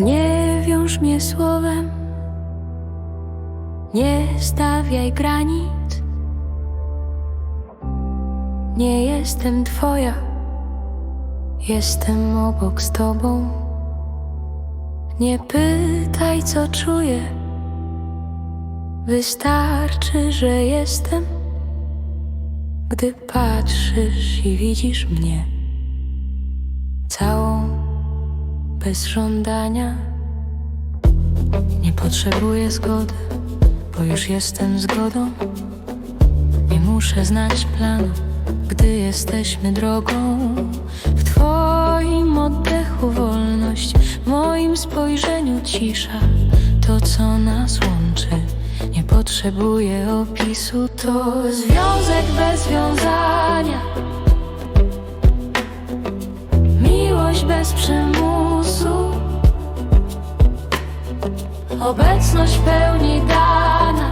Nie wiąż mnie słowem, nie stawiaj granic. Nie jestem twoja, jestem obok z tobą. Nie pytaj, co czuję, wystarczy, że jestem. Gdy patrzysz i widzisz mnie, bez żądania. Nie potrzebuję zgody, bo już jestem zgodą. Nie muszę znać planu, gdy jesteśmy drogą. W Twoim oddechu wolność, w moim spojrzeniu cisza. To, co nas łączy, nie potrzebuje opisu. To związek bez związania. Miłość bez przymusu, obecność pełni dana,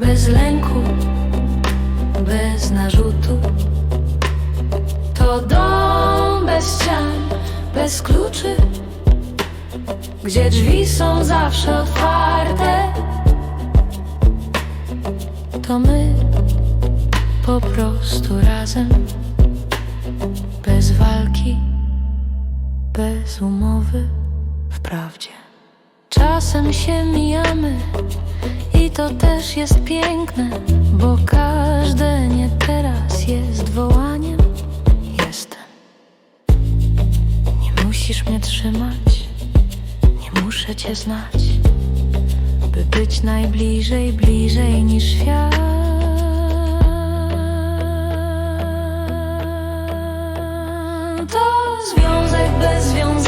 bez lęku, bez narzutu. To dom bez ścian, bez kluczy, gdzie drzwi są zawsze otwarte. To my po prostu razem bez walki, bez umowy, Czasem się mijamy i to też jest piękne, bo każde nie teraz jest wołaniem. Jestem. Nie musisz mnie trzymać, nie muszę cię znać, by być najbliżej, bliżej niż świat. związek bez związku.